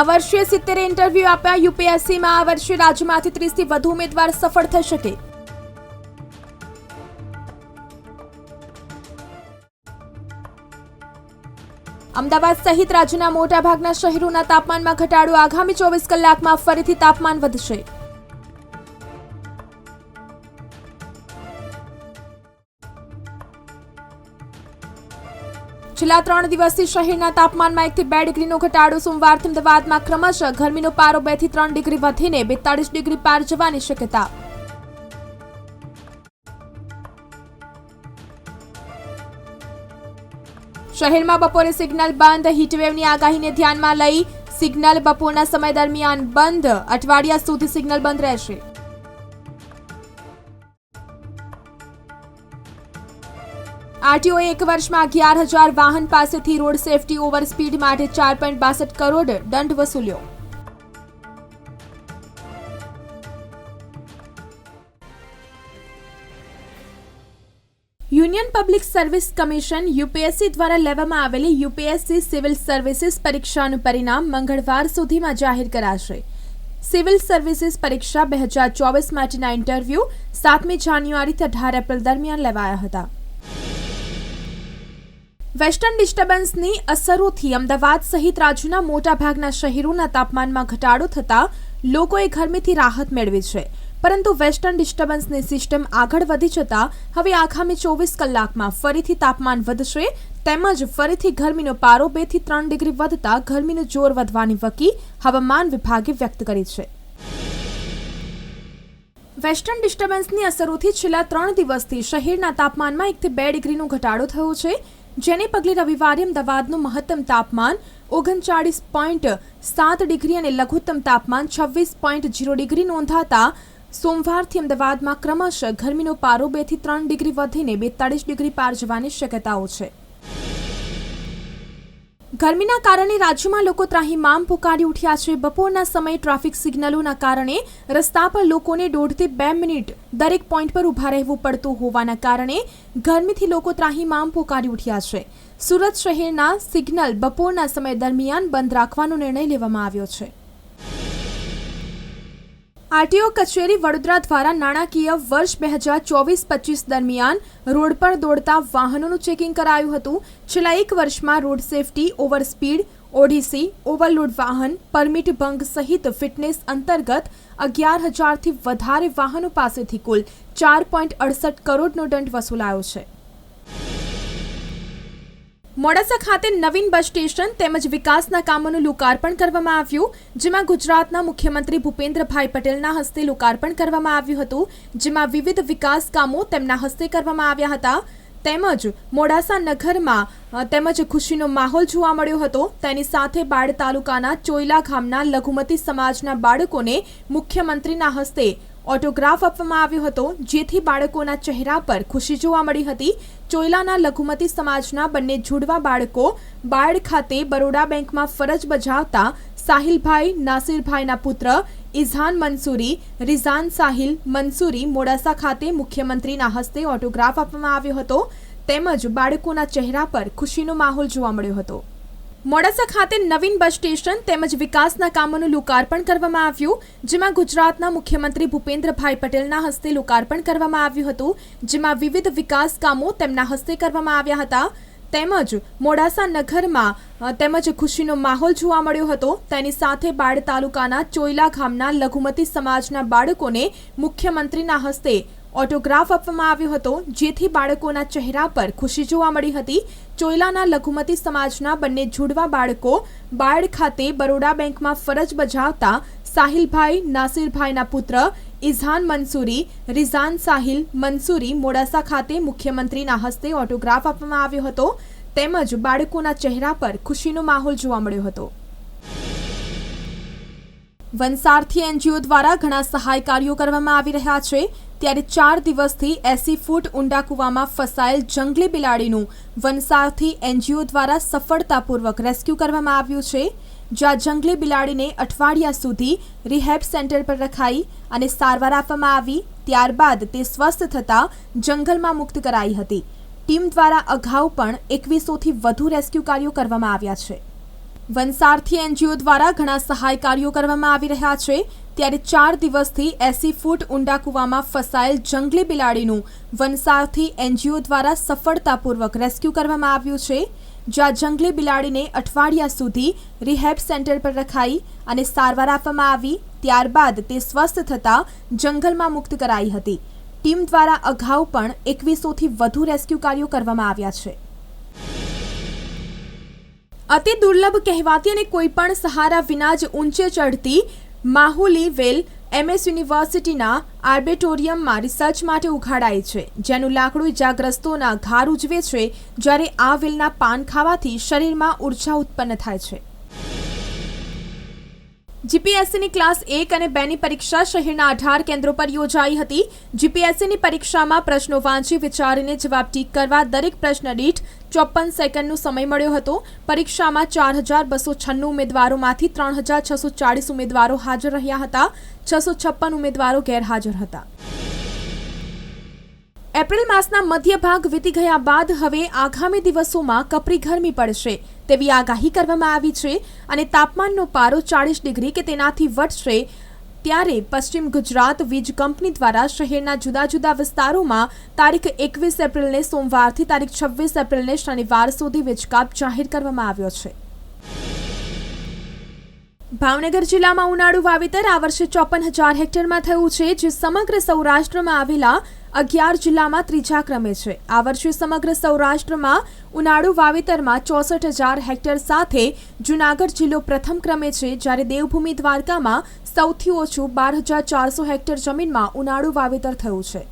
આ વર્ષે સિત્તેર ઇન્ટરવ્યૂ આપ્યા યુપીએસસીમાં, આ વર્ષે રાજ્યમાંથી ત્રીસથી વધુ ઉમેદવાર સફળ થઈ શકે. અમદાવાદ સહિત રાજ્યના મોટાભાગના શહેરોના તાપમાનમાં ઘટાડો આગામી ચોવીસ કલાકમાં ફરીથી તાપમાન વધશે. છેલ્લા ત્રણ દિવસથી શહેરના તાપમાનમાં એકથી બે ડિગ્રીનો ઘટાડો સોમવારથી અમદાવાદમાં ક્રમશઃ ગરમીનો પારો બેથી ત્રણ ડિગ્રી વધીને બેતાળીસ ડિગ્રી પાર જવાની શક્યતા. શહેરમાં બપોરે સિગ્નલ બંધ, હીટવેવની આગાહીને ધ્યાનમાં લઈ સિગ્નલ બપોરના સમય દરમિયાન બંધ, અઠવાડિયા સુધી સિગ્નલ બંધ રહેશે. આરટીઓએ એક વર્ષમાં અગિયાર હજાર વાહન પાસેથી રોડ સેફટી ઓવર સ્પીડ માટે ચાર પોઈન્ટ બાસઠ કરોડ દંડ વસૂલ્યો. Union public service commission UPSC દ્વારા લેવામાં આવેલી યુપીએસસી સિવિલ સર્વિસીસ પરીક્ષાનું પરિણામ મંગળવાર સુધીમાં જાહેર કરાશે. સિવિલ સર્વિસીસ પરીક્ષા બે હજાર ચોવીસ માટેના ઇન્ટરવ્યૂ સાતમી જાન્યુઆરીથી અઢાર એપ્રિલ દરમિયાન લેવાયા હતા. વેસ્ટર્ન ડિસ્ટર્બન્સની અસરોથી અમદાવાદ સહિત રાજ્યના મોટાભાગના શહેરોના તાપમાનમાં ઘટાડો થતાં લોકોએ ગરમીથી રાહત મેળવી છે. પરંતુ વેસ્ટર્ન ડિસ્ટર્બન્સની સિસ્ટમ આગળ વધી જતાં હવે આગામી ચોવીસ કલાકમાં ફરીથી તાપમાન વધશે તેમજ ફરીથી ગરમીનો પારો બેથી ત્રણ ડિગ્રી વધતા ગરમીનું જોર વધવાની વકી હવામાન વિભાગે વ્યક્ત કરી છે. વેસ્ટર્ન ડિસ્ટર્બન્સની અસરોથી છેલ્લા ત્રણ દિવસથી શહેરના તાપમાનમાં એકથી બે ડિગ્રીનો ઘટાડો થયો છે. જેને પગલે રવિવારે અમદાવાદનું મહત્તમ તાપમાન ઓગણચાળીસ પોઈન્ટ સાત ડિગ્રી અને લઘુત્તમ તાપમાન છવ્વીસ પોઈન્ટ જીરો ડિગ્રી નોંધાતા સોમવારથી અમદાવાદમાં ક્રમશઃ ગરમીનો પારો બેથી ત્રણ ડિગ્રી વધીને બેતાળીસ ડિગ્રી પાર જવાની શક્યતાઓ છે. ગરમીના કારણે રાજ્યમાં લોકો ત્રાહીમામ પુકારી ઉઠ્યા છે. બપોરના સમયે ટ્રાફિક સિગ્નલોના કારણે રસ્તા પર લોકોને દોઢથી બે મિનિટ દરેક પોઈન્ટ પર ઊભા રહેવું પડતું હોવાના કારણે ગરમીથી લોકો ત્રાહીમામ પુકારી ઉઠ્યા છે. સુરત શહેરના સિગ્નલ બપોરના સમય દરમિયાન બંધ રાખવાનો નિર્ણય લેવામાં આવ્યો છે. આરટીઓ કચેરી વડોદરા દ્વારા નાણાકીય વર્ષ બે હજાર ચોવીસ પચીસ દરમિયાન રોડ પર દોડતા વાહનોનું ચેકિંગ કરાયું હતું. છેલ્લા એક વર્ષમાં road safety over speed ODC, overload વાહન, પરમિટ ભંગ સહિત ફિટનેસ અંતર્ગત અગિયાર હજારથી વધારે વાહનો પાસેથી કુલ ચાર પોઈન્ટ અડસઠ કરોડનો દંડ વસૂલાયો છે. મોડાસા ખાતે નવીન બસ સ્ટેશન તેમજ વિકાસના કામોનું લોકાર્પણ કરવામાં આવ્યું, જેમાં ગુજરાતના મુખ્યમંત્રી ભૂપેન્દ્રભાઈ પટેલના હસ્તે લોકાર્પણ કરવામાં આવ્યું હતું, જેમાં વિવિધ વિકાસ કામો તેમના હસ્તે કરવામાં આવ્યા હતા. તેમજ મોડાસા નગરમાં તેમજ ખુશીનો માહોલ જોવા મળ્યો હતો. તેની સાથે બાળ તાલુકાના ચોયલા ગામના લઘુમતી સમાજના બાળકોને મુખ્યમંત્રીના હસ્તે ઓટોગ્રાફ આપવામાં આવ્યો હતો, જેથી બાળકોના ચહેરા પર ખુશી જોવા મળી હતી. ચોયલાના લઘુમતી સમાજના બંને જુડવા બાળકો બાળ ખાતે બરોડા બેંકમાં ફરજ બજાવતા સાહિલભાઈ, નાસિરભાઈના પુત્ર, ઇઝાન મંસૂરી રિઝાન સાહિલ મંસૂરી મોડાસા ખાતે મુખ્યમંત્રીના હસ્તે ઓટોગ્રાફ આપવામાં આવ્યો હતો. તેમજ બાળકોના ચહેરા પર ખુશીનો માહોલ જોવા મળ્યો હતો. મોડાસા ખાતે નવીન બસ સ્ટેશન તેમજ વિકાસના કામોનું લોકાર્પણ કરવામાં આવ્યું, જેમાં ગુજરાતના મુખ્યમંત્રી ભૂપેન્દ્રભાઈ પટેલના હસ્તે લોકાર્પણ કરવામાં આવ્યું હતું, જેમાં વિવિધ વિકાસ કામો તેમના હસ્તે કરવામાં આવ્યા હતા. તેમજ મોડાસા નગરમાં તેમજ ખુશીનો માહોલ જોવા મળ્યો હતો. તેની સાથે બાળ તાલુકાના ચોયલા ગામના લઘુમતી સમાજના બાળકોને મુખ્યમંત્રીના હસ્તે ઓટોગ્રાફ આપવામાં આવ્યો હતો, જેથી બાળકોના ચહેરા પર ખુશી જોવા મળી હતી. ચોયલાના લઘુમતી સમાજના બંને જુડવા બાળકો બાળ ખાતે બરોડા બેંકમાં ફરજ બજાવતા સાહિલભાઈ, નાસિરભાઈના પુત્ર ઇઝાન મંસૂરી રિઝાન સાહિલ મંસૂરી મોડાસા ખાતે મુખ્યમંત્રીના હસ્તે ઓટોગ્રાફ આપવામાં આવ્યો હતો. તેમજ બાળકોના ચહેરા પર ખુશીનો માહોલ જોવા મળ્યો હતો. વનસારથી એનજીઓ દ્વારા ઘણા સહાય કાર્યો કરવામાં આવી રહ્યા છે. ત્યારે ચાર દિવસથી એસી ફૂટ ઊંડા કૂવામાં ફસાયેલ જંગલી બિલાડીનું વનસારથી એનજીઓ દ્વારા સફળતાપૂર્વક રેસ્ક્યુ કરવામાં આવ્યું છે, જ્યાં જંગલી બિલાડીને અઠવાડિયા સુધી રિહેબ સેન્ટર પર રખાઈ અને સારવાર આપવામાં આવી, ત્યારબાદ તે સ્વસ્થ થતાં જંગલમાં મુક્ત કરાઈ હતી. ટીમ દ્વારા અગાઉ પણ એકવીસોથી વધુ રેસ્ક્યુ કાર્યો કરવામાં આવ્યા છે. વનસારથી એનજીઓ દ્વારા ઘણા સહાય કાર્યો કરવામાં આવી રહ્યા છે. ત્યારે ચાર દિવસથી એસી ફૂટ ઊંડા કૂવામાં ફસાયેલ જંગલી બિલાડીનું વનસારથી એનજીઓ દ્વારા સફળતાપૂર્વક રેસ્ક્યુ કરવામાં આવ્યું છે. જ્યાં જંગલી બિલાડીને અઠવાડિયા સુધી રિહેબ સેન્ટર પર રખાઈ અને સારવાર આપવામાં આવી. ત્યારબાદ તે સ્વસ્થ થતાં જંગલમાં મુક્ત કરાઈ હતી. ટીમ દ્વારા અગાઉ પણ એકવીસોથી વધુ રેસ્ક્યુ કાર્યો કરવામાં આવ્યા છે. અતિ દુર્લભ કહેવાતી અને કોઈ પણ સહારા વિના જ ઊંચે ચઢતી માહુલી વેલ એમએસ યુનિવર્સિટીના આર્બેટોરિયમમાં રિસર્ચ માટે ઉઘાડાય છે, જેનું લાકડું ઇજાગ્રસ્તોના ઘાર ઉજવે છે જ્યારે આ વેલના પાન ખાવાથી શરીરમાં ઊર્જા ઉત્પન્ન થાય છે. જીપીએસસીની ક્લાસ એક અને બેની પરીક્ષા શહેરના અઢાર કેન્દ્રો પર યોજાઈ હતી. જીપીએસસીની પરીક્ષામાં પ્રશ્નો વાંચી વિચારીને જવાબ ટીક કરવા દરેક પ્રશ્ન દીઠ ચોપન સેકન્ડનો સમય મળ્યો હતો. પરીક્ષામાં ચાર હજાર બસો છન્નું ઉમેદવારોમાંથી ત્રણ હજાર છસો ચાળીસ ઉમેદવારો હાજર રહ્યા હતા. છસો છપ્પન ઉમેદવારો ગેરહાજર હતા. એપ્રિલ માસના મધ્ય ભાગ વીતી ગયા બાદ હવે આગામી દિવસોમાં કપરી ગરમી પડશે. તેવી આગાહી કરવામાં આવી છે અને તાપમાનનો પારો ચાળીસ ડિગ્રી કે તેનાથી વધશે ત્યારે પશ્ચિમ ગુજરાત વીજ કંપની દ્વારા શહેરના જુદા જુદા વિસ્તારોમાં તારીખ એકવીસ એપ્રિલને સોમવારથી તારીખ છવ્વીસ એપ્રિલને શનિવાર સુધી વીજકાપ જાહેર કરવામાં આવ્યો છે. ભાવનગર જિલ્લામાં ઉનાળુ વાવેતર આ વર્ષે ચોપન હજાર હેક્ટરમાં થયું છે, જે સમગ્ર સૌરાષ્ટ્રમાં આવેલા અગિયાર જિલ્લામાં ત્રીજા ક્રમે છે. આ વર્ષે સમગ્ર સૌરાષ્ટ્રમાં ઉનાળુ વાવેતરમાં ચોસઠ હજાર હેક્ટર સાથે જૂનાગઢ જિલ્લો પ્રથમ ક્રમે છે, જ્યારે દેવભૂમિ દ્વારકામાં સૌથી ઓછું બાર હજાર ચારસો હેક્ટર જમીનમાં ઉનાળુ વાવેતર થયું છે.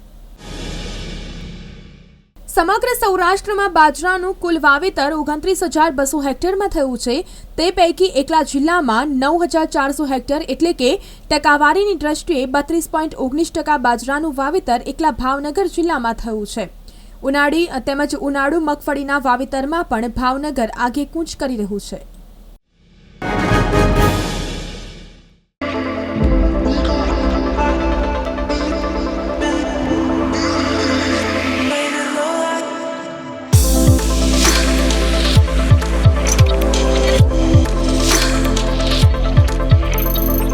સમગ્ર સૌરાષ્ટ્રમાં બાજરાનું કુલ વાવેતર ઓગણત્રીસ હજાર બસો હેક્ટરમાં થયું છે. તે પૈકી એકલા જિલ્લામાં નવ હજાર ચારસો હેક્ટર એટલે કે ટકાવારીની દ્રષ્ટિએ બત્રીસ પોઈન્ટ ઓગણીસ ટકા બાજરાનું વાવેતર એકલા ભાવનગર જિલ્લામાં થયું છે. ઉનાળી તેમજ ઉનાળુ મગફળીના વાવેતરમાં પણ ભાવનગર આગેકૂચ કરી રહ્યું છે.